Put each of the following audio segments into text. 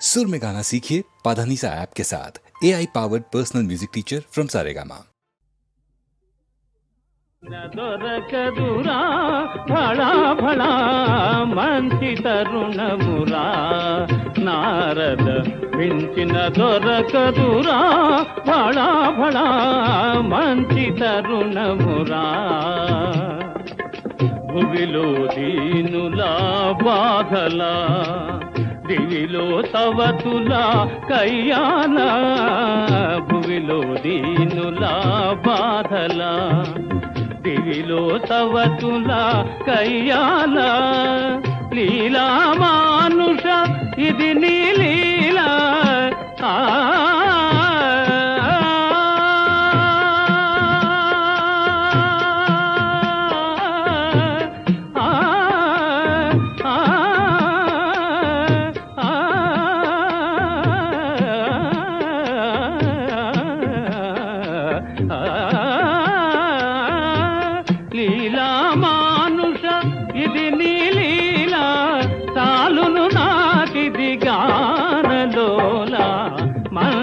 सुर में गाना सीखिए पाधानीसा ऐप के साथ A I powered personal music teacher from Saregama దొరకదురా ఫళా ఫళా మంచి తరుణమురా నారద పెంచిన దొరకదురా ఫళా ఫళా మంచి తరుణమురా భువిలో దీనులా బాధలా దివిలో తవతులా కయ్యాల భువిలో దీనులా బాధలా. దివిలో తవతులా కయ్యాల లీలా మానుష ఇది నీ లీలా. ఆ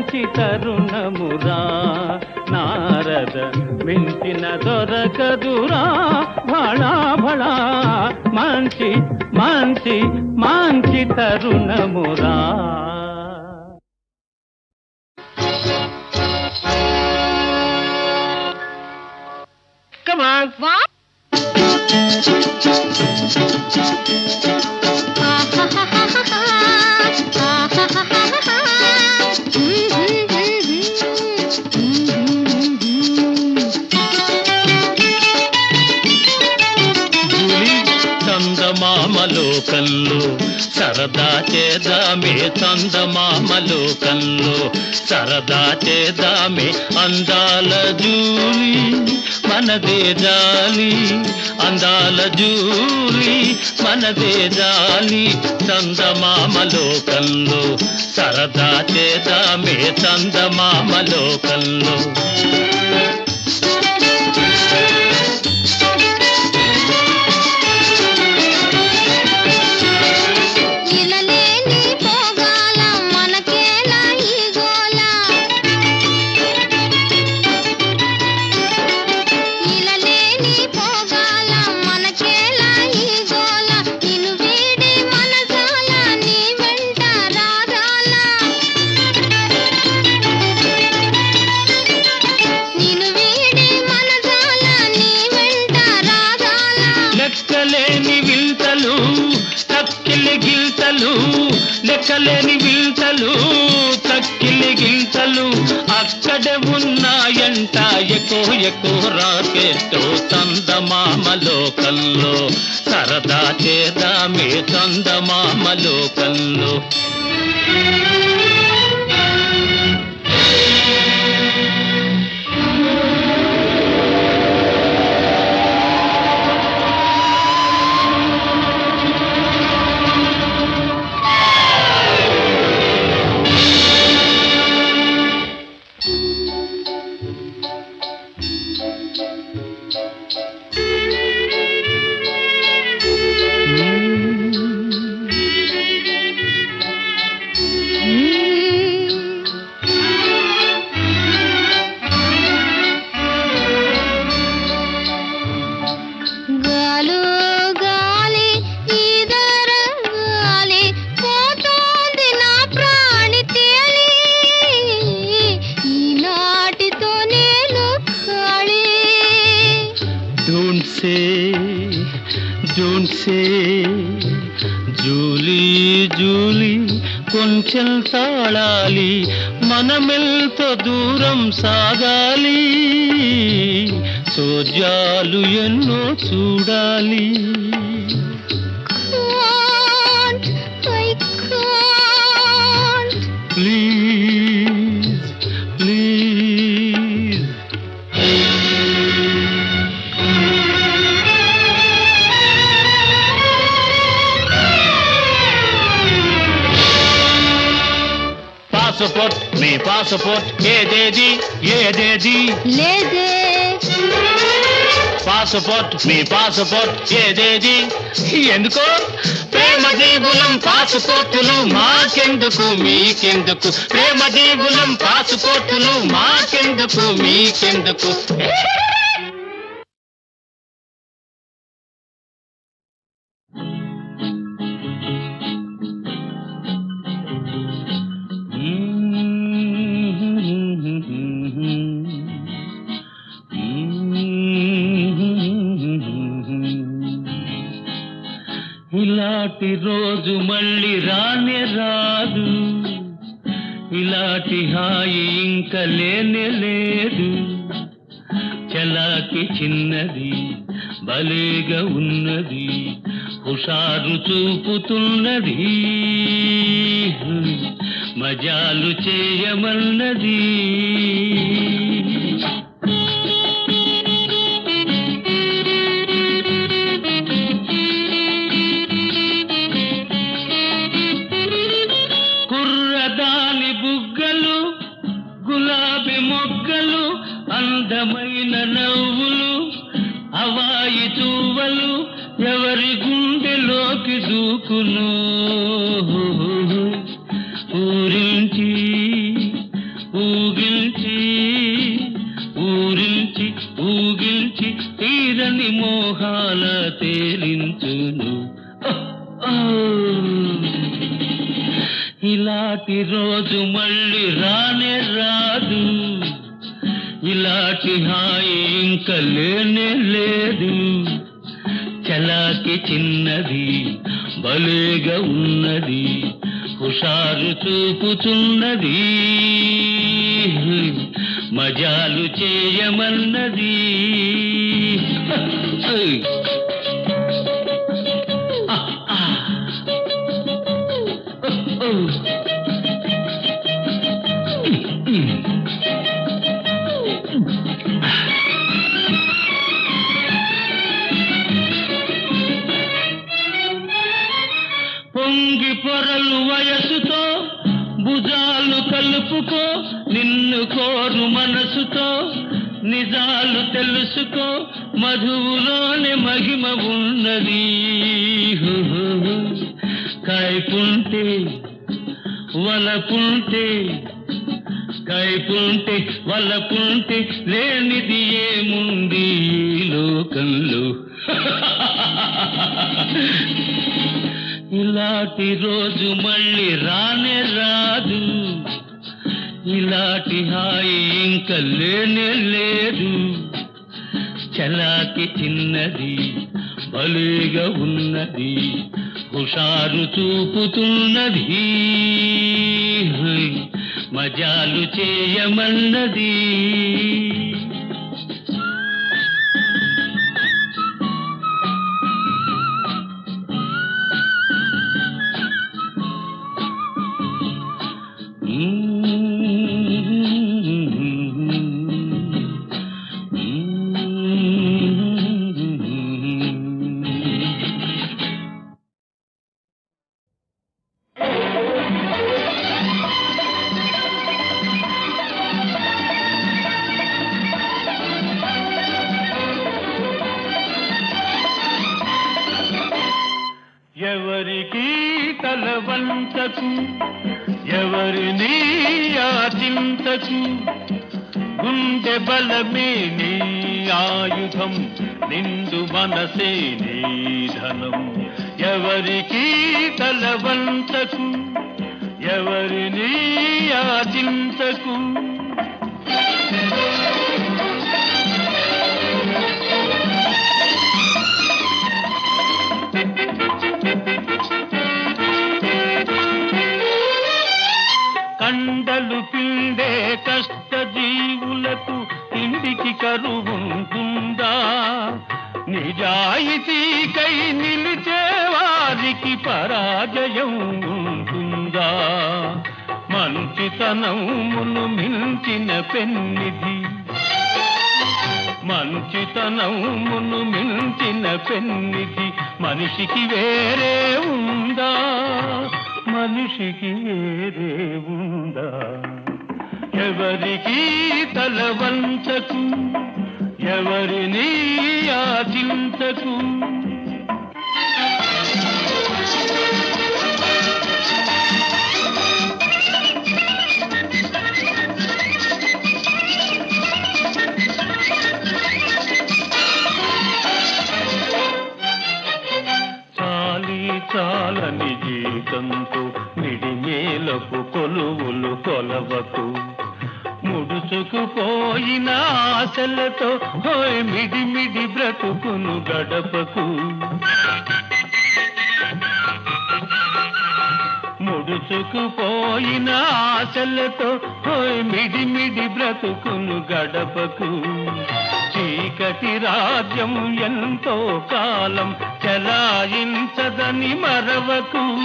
మంచి తరుణమురా నారద మించిన దొరకదురా భళా భళా మంచి మంచి మంచి తరుణమురా Come on. What? చందమామలోకంలో సరదా చేదామే చందమామలోకంలో సరదా చేదామే అందాల జూరి మనదే జాలి అందాల జూరి మనదే జాలి చందమామలోకంలో సరదా చేదామే చందమామలోకంలో ఉన్నాయంట ఎక్కువ ఎక్కువ రాకెట్టు చందమామలోకంలో సరదా చేదామే చందమామలోకంలో దూరం సాగాలి. సోజాలు ఎన్నో చూడాలి. పాసపోర్ట్ మీ పాసపోర్ట్ ఏదేది ఏదేది లేదే. పాసుపోర్ట్ మీ పాసుపోర్ట్ ఏదేది ఎందుకో? ప్రేమ జీవులం పాసుపోర్టులు మాకెందుకు మీకెందుకు? ప్రేమ జీవులం పాసుపోర్టులు మాకెందుకు మీకెందుకు? ఇలాంటి రోజు మళ్ళీ రానే రాదు. ఇలాంటి హాయి ఇంకా లేనే లేదు. చలాకి చిన్నది భలేగా ఉన్నది హుషారు చూపుతున్నది. మజాలు చేయమన్నది. అందమైన నవ్వులు అవాయి చూవలు ఎవరి గుండెలోకి దూకును ఊరించి ఊగిల్చి ఊరించి ఊగిల్చి తీరని మోహాల తేలించును. ఇలాంటి రోజు మళ్ళీ రానే రాదు. ఇలాంటి హాయి ఇంక లేనే లేదు. చలాకి చిన్నది బలేగా ఉన్నది హుషారు చూపుతున్నది. మజాలు చేయమన్నది. కలుపుకో నిన్ను కోరు మనసుతో నిజాలు తెలుసుకో మధువులోనే మహిమ ఉన్నది. కైపుంటే వలపుంటే కైపుంటే వలపుంటే లేనిది ఏముంది లోకంలో? ఇలాంటి రోజు మళ్ళీ రానే రా. ఇలాంటి హాయి ఇంక లేనే లేదు. చలాకి చిన్నది భలేగా ఉన్నది హుషారు చూపుతున్నది. మజాలు చేయమన్నది. ఎవరికి తల వంచకు ఎవరిని యాచించకు గుండె బలమే నీ ఆయుధం నిండు మనసే నీ ధనం. ఎవరికి తల వంచకు ఎవరిని యాచించకు ఉంటుందా? మంచితనమును మించిన పెన్నిధి. మంచితనమును మించిన పెన్నిధి మనిషికి వేరే ఉందా? మనిషికి వేరే ఉందా? ఎవరికి తలవంచకు ఎవరిని ఆచింతకు కొలువులు కొలవకు ముడుచుకుపోయిన ఆశలతో హోయ్ మిడి మిడి బ్రతుకును గడపకు. ముడుచుకుపోయిన ఆశలతో హోయ్ మిడి మిడి బ్రతుకును గడపకు. చీకటి రాజ్యం ఎంతో కాలం చలాయించదని మరవకు.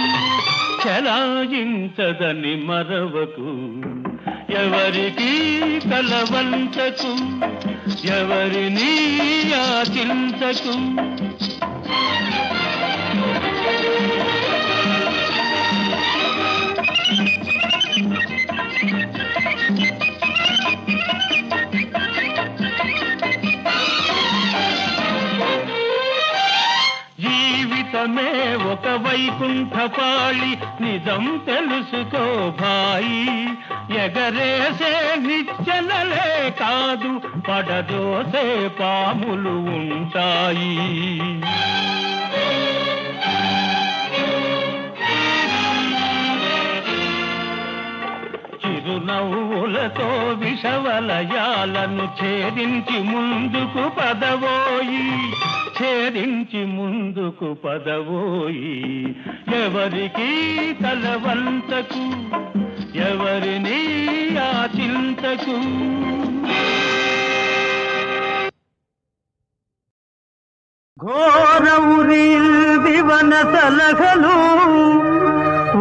చలాయించదని మరవకు. ఎవరికి కలవంతకు ఎవరిని యాచించకు ఒక వైకుంఠపాళి నిజం తెలుసుకో భాయి. ఎగరేసే నిచ్చెనలే కాదు పడదోసే పాములు ఉంటాయి. చిరునవ్వులతో విషవలయాలను ఛేదించి ముందుకు పదవోయి ఛేదించి ముందుకు పదవోయి ఎవరికి తలవంతకు ఎవరిని ఆచింతకు ಘೋರವುರಿಲ್ ದಿವನ ಸಲಗಲು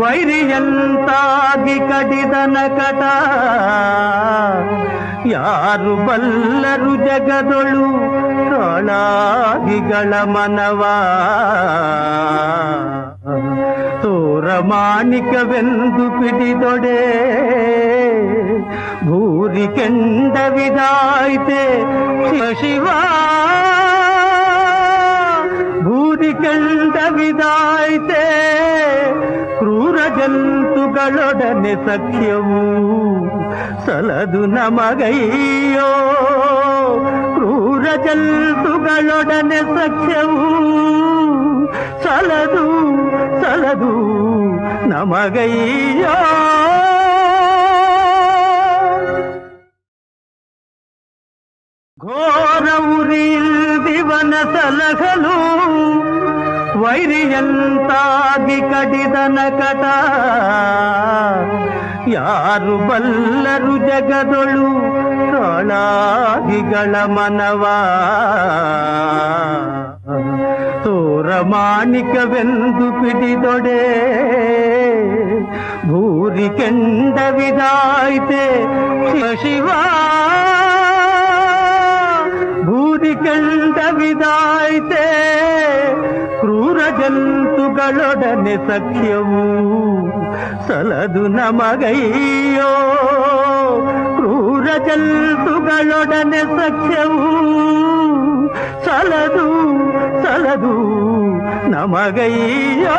ವೈರಿಯಂತಾಗಿ ಕಡಿದನ ಕಟ ಯಾರು ಬಲ್ಲರು ಜಗದೊಳು ಕಾಳಾಗಿಗಳ ಮನವ ತೋರ ಮಾಣಿಕವೆಂದು ಪಿಡಿದೊಡೆ ಭೂರಿ ಕೆಂಡವಿದಾಯ್ತೆ ಶಿವ ಭೂರಿ ಕೆಂಡವಿದಾಯ್ತೆ ಕ್ರೂರ ಜಂತುಗಳೊಡನೆ ಸಖ್ಯವು ಸಲದು ನಮಗಯ್ಯೋ ಕ್ರೂರ ಜಂತುಗಳೊಡನೆ ಸಖ್ಯವು. ಸಲದು ಸಲದು ನಮಗಯ್ಯ. ಘೋರ ದಿವನ ಸಲಗಲು ವೈರಿಯಂತಾಗಿ ಕಡಿದನ ಕಟ. ಯಾರು ಬಲ್ಲರು ಜಗದೊಳು ಕಾಳಾಗಿಗಳ ಮನವ ತೋರ ಮಾಣಿಕವೆಂದು ಪಿಡಿದೊಡೆ ಭೂರಿ ಕೆಂಡವಿದಾಯ್ತೆ ಶಿವ ಭೂರಿ ಕೆಂಡವಿದಾಯ್ತೆ ಕ್ರೂರ ಜಂತುಗಳೊಡನೆ ಸಖ್ಯವು ಸಲದು ನಮಗಯ್ಯೋ ಕ್ರೂರ ಜಂತುಗಳೊಡನೆ ಸಖ್ಯವು ಸಲದು ಸಲದು ನಮಗಯ್ಯೋ